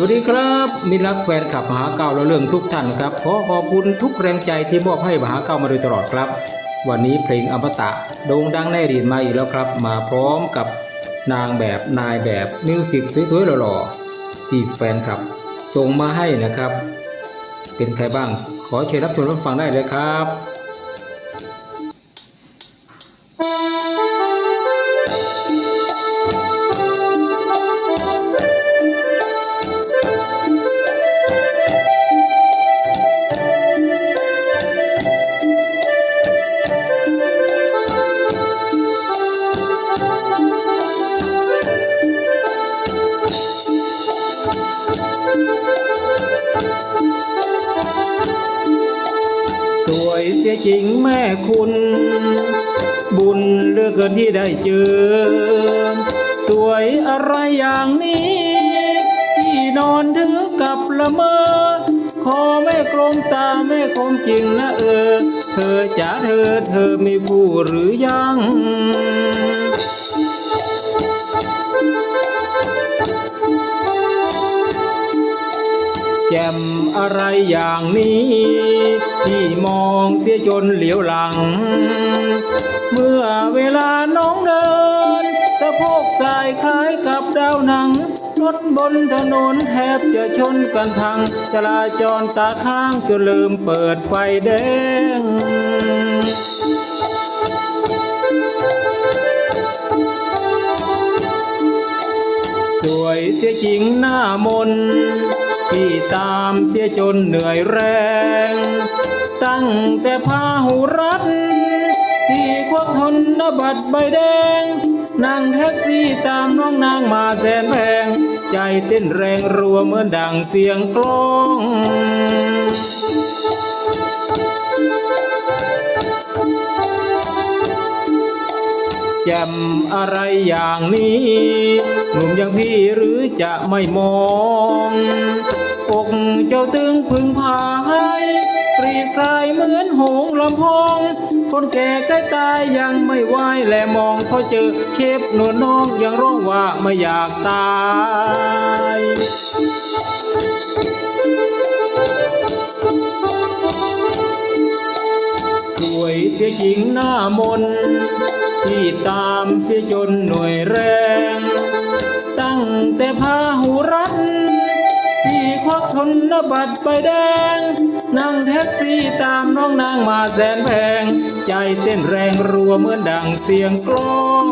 วัสดีครับมิรรักแฟนขับมหาเก่าและเรื่องทุกท่านครับขอขอบคุณทุกแรงใจที่มอบให้มหาเก่ามาโดยตลอดครับ วันนี้เพลงอมตะโด่งดังในรีนมาอีกแล้วครับ มาพร้อมกับนางแบบนายแบบมิวสิกสวยๆหล่อๆที่แฟนคลับส่งมาให้นะครับ เป็นใครบ้างขอเชิญรับชมรับฟังได้เลยครับ จริงแม่คุณ บุญเลือกเกินที่ได้เจอ สวยอะไรอย่างนี้ ที่นอนถึงกับละเมอขอแม่กลมตาแม่คงจริงนะเออ เธอจ๋าเธอเธอมีผู้หรือยังแจ่มอะไรอย่างนี้ ที่มองเสียจนเหลียวหลัง เมื่อเวลาน้องเดินสะโพกสายคล้ายกับดาวหนังรถบนถนนแทบจะชนกันทางจราจรตาข้างจนลืมเปิดไฟแดงสวยเสียจริงหน้ามน ที่ตามเสียจนเหนื่อยแรง ตั้งแต่พาหูรัดที่ควักทนนบัตรใบแดง นั่งแท็กซี่ตามน้องนางมาแสนแพงใจเต้นแรงรัวเหมือนดังเสียงกลอง แจ่มอะไรอย่างนี้ หนุ่มอย่างพี่หรือจะไม่มองอกเจ้าตึงพึงพายปรีกายเหมือนหงลำพอง คนแก่ใกล้ตายยังไม่ไหวแลมองพอเจอเคปหนวดน้องยังร้องว่าไม่อยากตาย เสียจริงหน้ามน ที่ตามเสียจนหน่วยแรง ตั้งแต่พาหูรัดที่ควักทนบัตรไปแดง นั่งแท็กซี่ตามน้องนางมาแสนแพง ใจเต้นแรงรัวเหมือนดังเสียงกลอง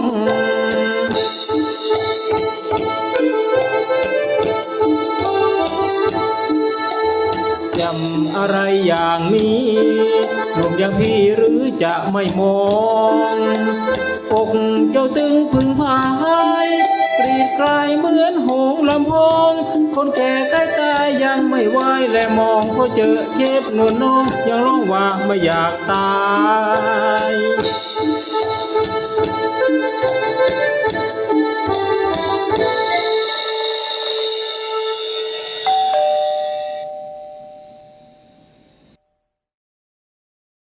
จำอะไรอย่างนี้ หนุ่มอย่างพี่หรือจะไม่มองอกเจ้าตึงพึงพายกรีดกลายเหมือนหงลำพองคนแก่ใกล้ตายยังไม่ไหวและมองก็เจอเชฟหนวลน้องยังร้องว่าไม่อยากตาย